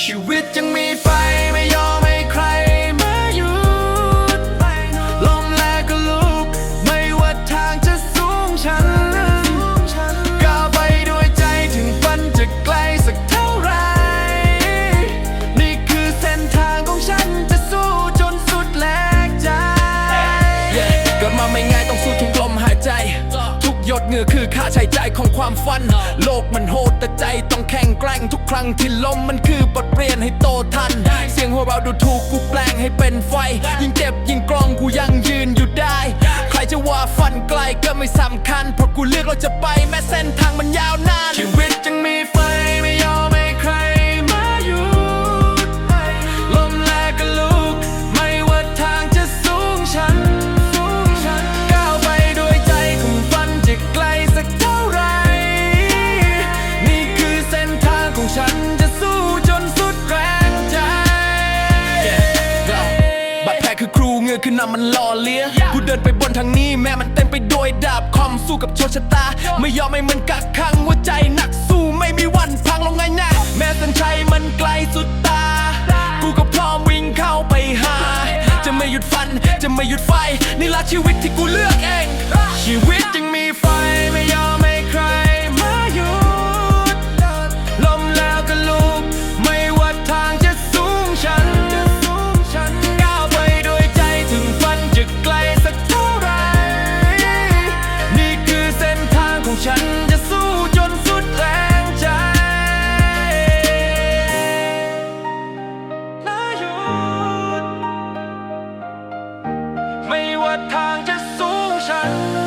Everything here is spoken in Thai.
ชีวิตยังมีไฟ เหงื่อคือค่าใช้จ่ายของความฝัน โลกมันโหดแต่ใจต้องแข็งแกร่งทุกครั้งที่ล้มมันคือบทเรียนให้โตทัน เสียงหัวเราดูถูกกูแปลงให้เป็นไฟ ยิ่งเจ็บยิ่งกรองกูยังยืนอยู่ได้ ใครจะว่าฝันไกลก็ไม่สำคัญเพราะกูเลือกเราจะไปแม้เส้นทางมันยาวนาน คือครูเหงือคือนำมันหล่อเลี้ยงกูเดินไปบนทางนี้แม้มันเต็มไปด้วยดาบคอมสู้กับโชคชะตา ไม่ยอมให้มันกักขังหัวใจหนักสู้ไม่มีวันพังลงง่ายนะแม้เส้นชัยมันไกลสุดตา กูก็พร้อมวิ่งเข้าไปหา จะไม่หยุดฝันจะไม่หยุดไฟนี่ละชีวิตที่กูเลือกเอง ชีวิตยังมีไฟ love.